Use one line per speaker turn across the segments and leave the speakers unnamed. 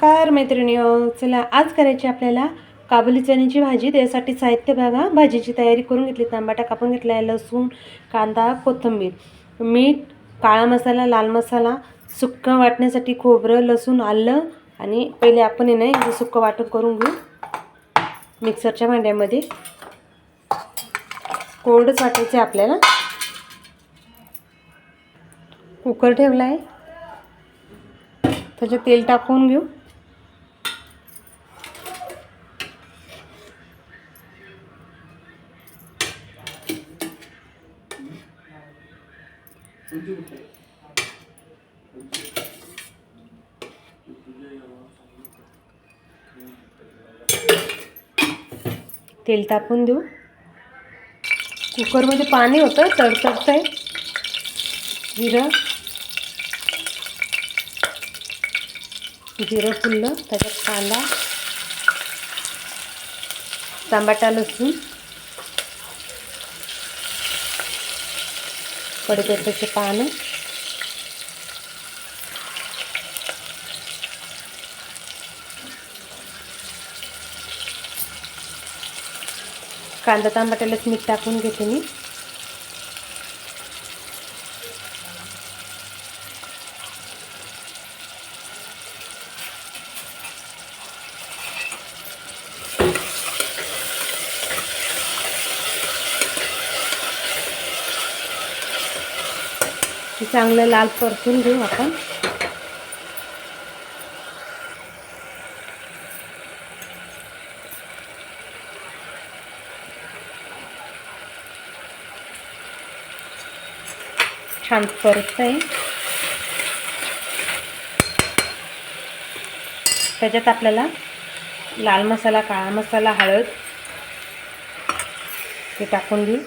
नमस्कार मैत्रिणीओ हो, चला आज करायची आपल्याला काबुली चण्याची भाजी. त्यासाठी साहित्य बघा. भाजीची तयारी करून घेतली. तांबाटा कापून घेतला आहे लसूण कांदा कोथिंबीर मीठ काळा मसाला लाल मसाला सुक्कं वाटण्यासाठी खोबरं लसूण आलं आणि पहिले आपण आहे सुक्कं वाटण करून घेऊ. मिक्सरच्या भांड्यामध्ये. कोरडंच वाटायचं आहे आपल्याला. कुकर ठेवला आहे. त्याच्यात तेल टाकून घेऊ. तेल तापून देऊ. कुकरमध्ये पाणी होतं तडतडतं आहे जिरं. जिरं फुललं त्याच्यात कांदा टमाटा लसूण. कढीपत्त्याचे पानं कांदा टमाट्यालाच मीठ टाकून घेते मी. की चांगलं लाल परतून घेऊ आपण. छान परत आहे त्याच्यात आपल्याला लाल मसाला काळा मसाला हळद ते टाकून घेऊ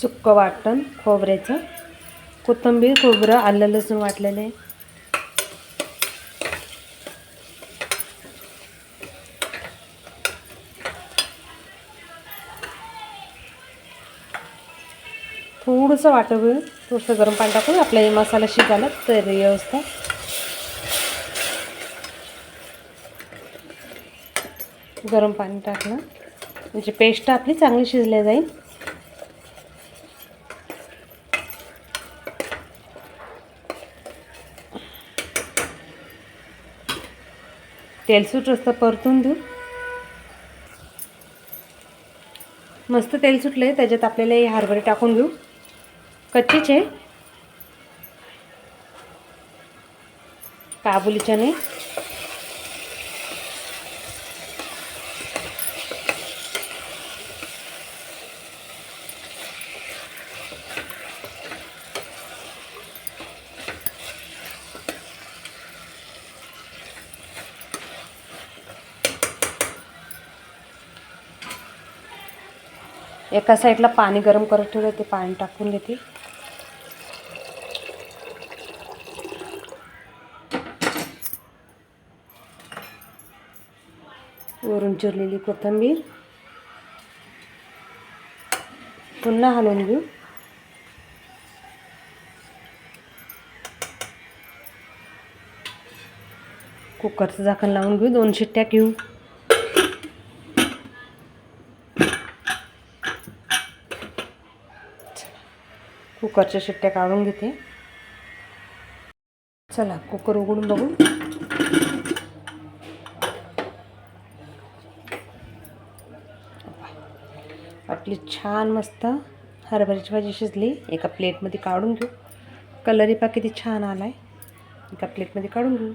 सुक्कं वाटण खोबऱ्याचं. कोथिंबीर खोबरं आलं लसूण वाटलेलं आहे. थोडंसं वाटं घेऊन थोडंसं गरम पाणी टाकून आपल्याला मसाला शिजायला तर व्यवस्था गरम पाणी टाकलं. म्हणजे पेस्ट आपली चांगली शिजल्या जाईल. तेल सुट परतून देऊ. मस्त तेल सुटलं आहे त्याच्यात आपल्याला हे हरभरे टाकून घेऊ. कच्चीच. आहे काबुली चणे एका साईडला पाणी गरम करत ठेवलं ते पाणी टाकून देते वरून चिरलेली कोथिंबीर. पुन्हा हलवून घेऊ. कुकरचं झाकण लावून घेऊ दोन शिट्ट्या घेऊ. कुकरच्या शिट्ट्या काढून घेते. चला कुकर उघडून बघू. आपली छान मस्त हरभऱ्याची भाजी शिजली. एका प्लेटमध्ये काढून घेऊ. कलरही पा किती छान आला आहे एका प्लेटमध्ये काढून घेऊ.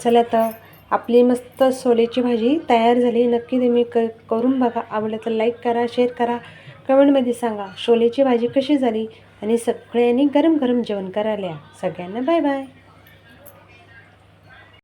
चला आता आपली मस्त सोल्याची भाजी तयार झाली. नक्की तुम्ही क करून बघा. आवडलं तर लाईक करा शेअर करा. कमेंटमध्ये सांगा शोलेची भाजी कशी झाली? आणि सगळ्यांनी गरम गरम जेवण करायला सगळ्यांना बाय बाय